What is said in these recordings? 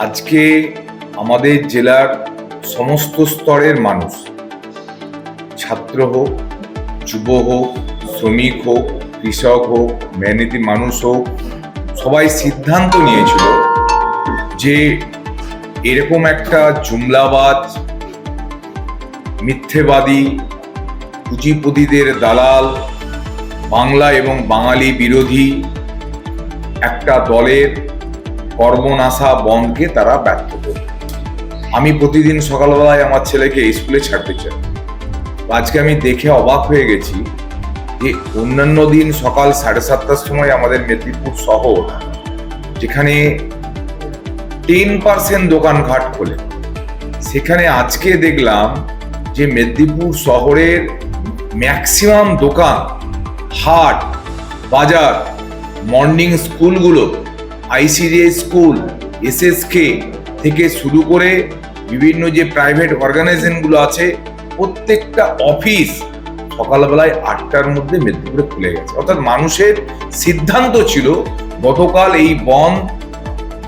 আজকে আমাদের জেলার সমস্ত স্তরের মানুষ, ছাত্র হোক, যুব হোক, শ্রমিক হোক, কৃষক হোক, মেহনতি মানুষ হোক, সবাই সিদ্ধান্ত নিয়েছিল যে এরকম একটা জুমলাবাজ, মিথ্যেবাদী, পুঁজিপতিদের দালাল, বাংলা এবং বাঙালি বিরোধী একটা দলের কর্মনাশা বন্ধকে তারা ব্যর্থ করবে আমি প্রতিদিন সকালবেলায় আমার ছেলেকে স্কুলে ছাড়তে চাই। আজকে আমি দেখে অবাক হয়ে গেছি যে অন্যান্য দিন সকাল সাড়ে সাতটার সময় আমাদের মেদিনীপুর শহর, যেখানে টেন পার্সেন্ট দোকানঘাট খোলে। সেখানে আজকে দেখলাম যে মেদিনীপুর শহরের ম্যাক্সিমাম দোকান, হাট, বাজার, মর্নিং স্কুলগুলো আইসিডিএস স্কুল, এসএসকে থেকে শুরু করে বিভিন্ন যে প্রাইভেট অর্গানাইজেশনগুলো আছে, প্রত্যেকটা অফিস সকালবেলায় আটটার মধ্যে মেদিনীপুরে খুলে গেছে। অর্থাৎ মানুষের সিদ্ধান্ত ছিল, গতকাল এই বন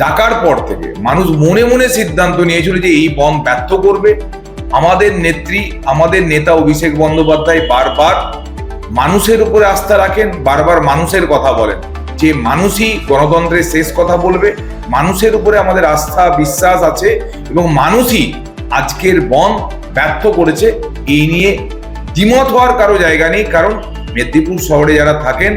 ডাকার পর থেকে মানুষ মনে মনে সিদ্ধান্ত নিয়েছিল যে এই বন ব্যর্থ করবে। আমাদের নেত্রী, আমাদের নেতা অভিষেক বন্দ্যোপাধ্যায় বারবার মানুষের উপরে আস্থা রাখেন, বারবার মানুষের কথা বলেন। যে মানুষই গণতন্ত্রের শেষ কথা বলবে, মানুষের উপরে আমাদের আস্থা, বিশ্বাস আছে এবং মানুষই আজকের বন ব্যর্থ করেছে, এই নিয়ে দ্বিমত হওয়ার কারও জায়গা নেই, কারণ মেদিনীপুর শহরে যারা থাকেন,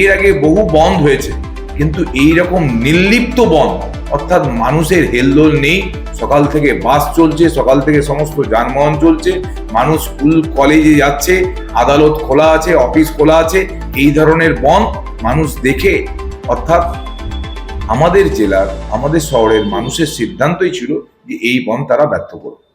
এর আগে বহু বন্ধ হয়েছে, কিন্তু এই রকম নির্লিপ্ত বন, অর্থাৎ মানুষের হেলদোল নেই, সকাল থেকে বাস চলছে, সকাল থেকে সমস্ত যানবাহন চলছে, মানুষ স্কুল, কলেজে যাচ্ছে, আদালত খোলা আছে, অফিস খোলা আছে, এই ধরনের বন মানুষ দেখে, অর্থাৎ আমাদের জেলার, আমাদের শহরের মানুষের সিদ্ধান্তই ছিল যে এই বন তারা ব্যর্থ করবে।